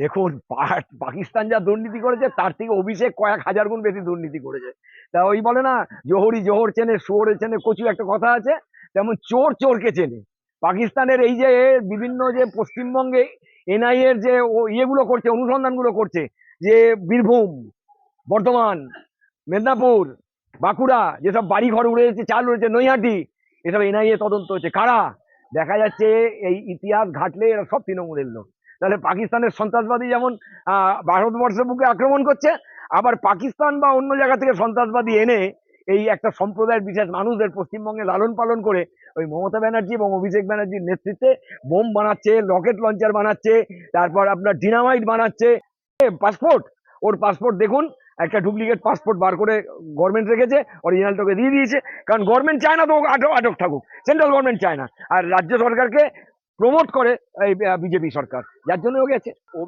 দেখুন পাকিস্তান যা দুর্নীতি করেছে, তার থেকে অভিষেক কয়েক হাজার গুণ বেশি দুর্নীতি করেছে। তা ওই বলে না, জোহরি জোহর চেনে, শুয়োরে চেনে, কচু একটা কথা আছে, তেমন চোর চোরকে চেনে। পাকিস্তানের এই যে বিভিন্ন যে পশ্চিমবঙ্গে এনআই এর যে ইয়েগুলো করছে, অনুসন্ধানগুলো করছে, যে বীরভূম, বর্ধমান, মেদিনীপুর, বাঁকুড়া, যেসব বাড়ি ঘর উড়ে যাচ্ছে, চাল উড়েছে, নৈহাটি, এসব এনআইএ তদন্ত হচ্ছে। কারা? দেখা যাচ্ছে এই ইতিহাস ঘাটলে এরা সব তৃণমূলের লোক। তাহলে পাকিস্তানের সন্ত্রাসবাদী যেমন ভারতবর্ষের বুকে আক্রমণ করছে, আবার পাকিস্তান বা অন্য জায়গা থেকে সন্ত্রাসবাদী এনে এই একটা সম্প্রদায়ের বিশেষ মানুষদের পশ্চিমবঙ্গে লালন পালন করে ওই মমতা ব্যানার্জি এবং অভিষেক ব্যানার্জির নেতৃত্বে বোম বানাচ্ছে, রকেট লঞ্চার বানাচ্ছে, তারপর আপনার ডিনামাইট বানাচ্ছে। পাসপোর্ট, ওর পাসপোর্ট দেখুন, একটা ডুপ্লিকেট পাসপোর্ট বার করে গভর্নমেন্ট রেখেছে অরিজিনালটাকে দিয়ে দিয়েছে, কারণ গভর্নমেন্ট চায় না তো আটক আটক থাকুক, সেন্ট্রাল গভর্নমেন্ট চায় না। আর রাজ্য সরকারকে প্রমোট করে এই বিজেপি সরকার যার জন্য ও গেছে